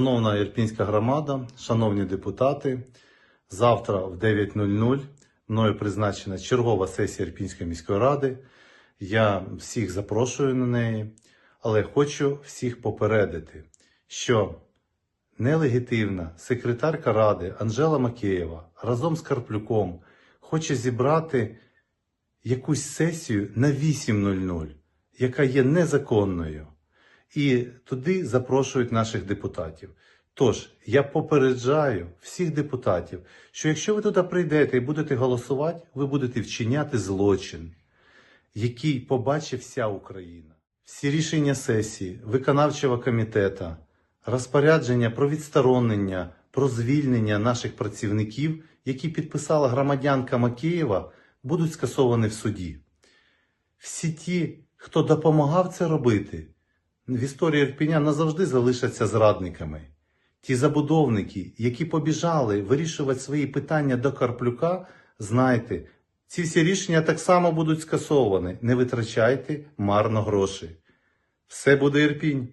Шановна Ірпінська громада, шановні депутати, завтра в 9.00 мною призначена чергова сесія Ірпінської міської ради. Я всіх запрошую на неї, але хочу всіх попередити, що нелегітимна секретарка ради Анжела Макеєва разом з Карплюком хоче зібрати якусь сесію на 8.00, яка є незаконною. І туди запрошують наших депутатів. Тож я попереджаю всіх депутатів, що якщо ви туди прийдете і будете голосувати, ви будете вчиняти злочин, який побачить вся Україна. Всі рішення сесії, виконавчого комітету, розпорядження про відсторонення, про звільнення наших працівників, які підписала громадянка Макеєва, будуть скасовані в суді. Всі ті, хто допомагав це робити, в історії Ірпіня назавжди залишаться зрадниками. Ті забудовники, які побіжали вирішувати свої питання до Карплюка, знайте, ці всі рішення так само будуть скасовані. Не витрачайте марно гроші. Все буде Ірпінь.